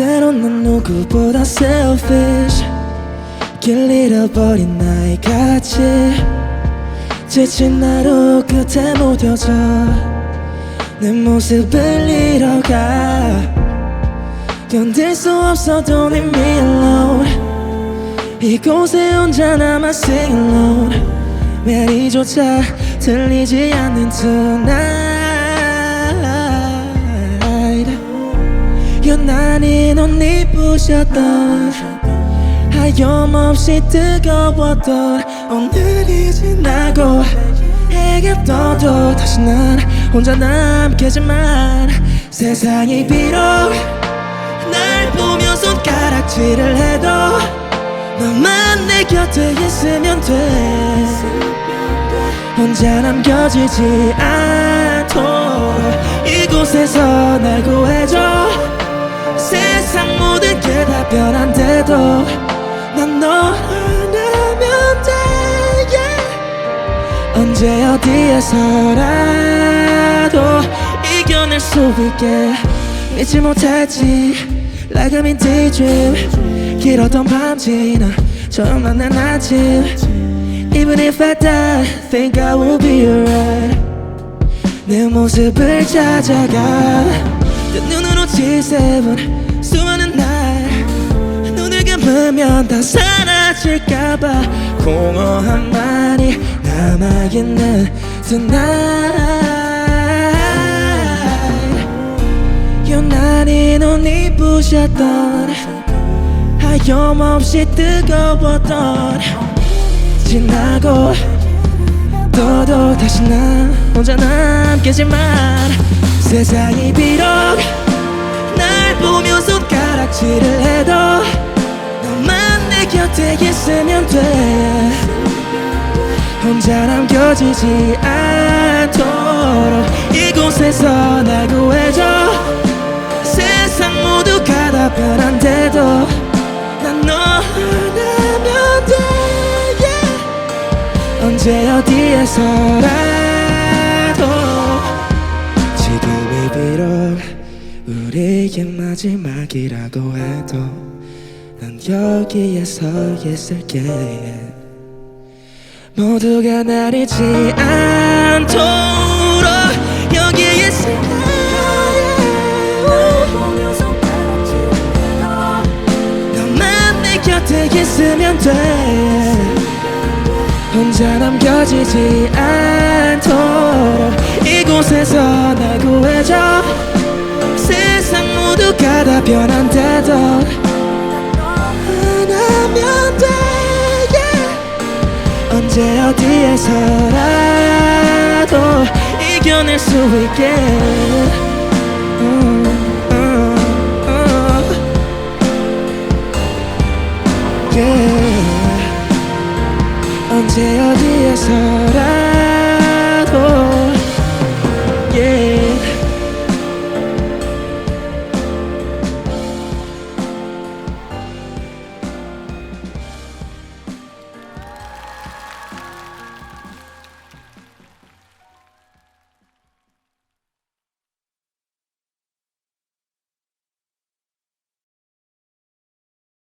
때론 난 누구보다 selfish. 길 잃어버린 나의 가치. 지친 나로 끝에 무뎌져 내 모습을 잃어가. 견딜 수 없어도 leave me alone 이곳에 혼자 남아 sing alone 메리조차 들리지 않는 tonight 유난히 넌 이쁘셨던 하염없이 뜨거웠던 오늘이 지나고 해가 떠도 다시 난 혼자 남겠지만 세상이 비록 날 보며 손가락질을 해도 너만 내 곁에 있으면 돼. 혼자 남겨지지 않도록 이곳에서 날 구해줘 언제 어디에서라도 이겨낼 수 있게 믿지 못했지. Like I'm in daydream. 길었던 밤 지나 처음 만난 아침. Even if I die Think I will be alright. 내 모습을 찾아가. 내 눈으로 지새운 수많은 날. 눈을 감으면 다 사라질까봐. 공허함만이 남아있는 tonight. 유난히 넌 이쁘셨던 하염없이 뜨거웠던 지나고 떠도 다시 난 혼자 남겠지만 세상이 비록 날 보며 손가락질을 해도 너만 내 곁에 있으면 돼 혼자 남겨지지 않도록 이곳에서 날 구해줘 세상 모두가 다 변한데도 난 너 하나면 돼 yeah. 언제 어디에서라도 지금이 비록 우리의 마지막이라고 해도 난 여기에 서 있을게 모두가 날 잊지 않도록 여기에 있을게 너만 내 곁에 있으면 돼. 혼자 남겨지지 않도록 이곳에서 날 구해줘. 세상 모두가 다 변한데도 언제 어디에서라도 이겨낼 수 있게 음, 음, 음. 언제 어디에서라도